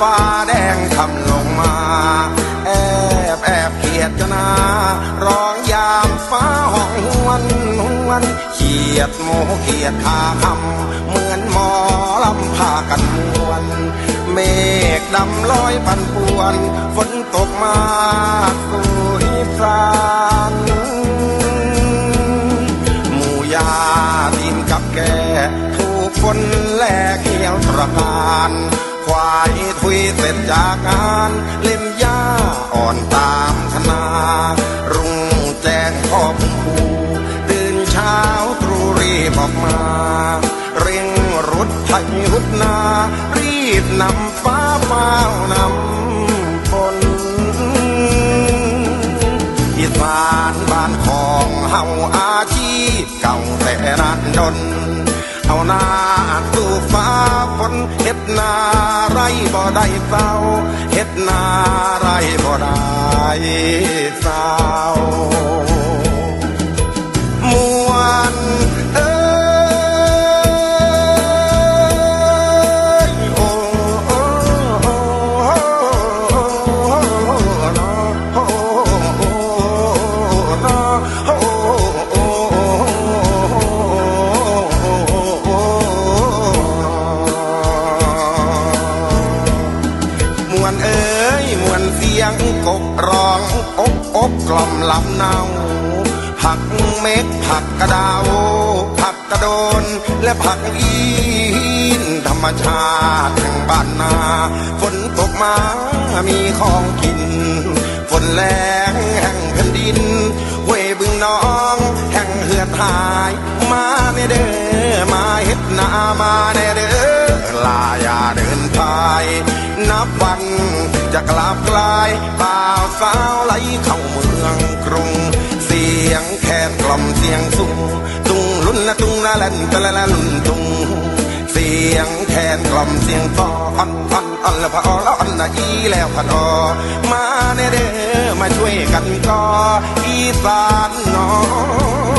ฟ้าแดงคำลงมา แอบแอบเขียดจนา ร้องยามฟ้าห้องหวนหวนเขียดโมเขียดคาคำเหมือนหมอลำพากันมวน เมฆดำลอยพันปวน ฝนตกมากุยพรานหมู่ยาดินกับแกถูกฝนแลกเหี่ยวตระการ เสร็จจากงานเล่มหญ้าอ่อนตามคณารุ่งแจ้งพ่อพุ่มพูตื่นเช้าตรูรีบออกมา เร่งรุดไทยหุดนา รีบนำฟ้าเฝ้านำฝนอีสานบ้านของเฮาอาชีพเก่าแต่รันดนเอาหน้า ไรบ่ได้เศร้าเฮ็ดนาไรบ่ได้เศร้า กบร้องอกอกกล่อมลำเนาผักเม็ดผักกระดาว ผักกระโดน และผักอีนธรรมชาติแห่งบ้านนาฝนตกมามีของกิน ฝนแรงแห่งแผ่นดินห้วยบึงน้องแห่งเหือดหาย มาเนเด้อมาเฮ็ดนามาเนเด้อลาย่าเดินพาย นับวัน จะกลับกลายบ่าวสาวไหลเข้าเมืองกรุง เสียงแคนกล่อมเสียงสูงตุงลุนละตุงละลันตะละละลุนตุง เสียงแคนกล่อมเสียงฟออันอันอันละพออละอันละอีแล้วพะออมาเนเด้อมาช่วยกันก่ออีสานน้อง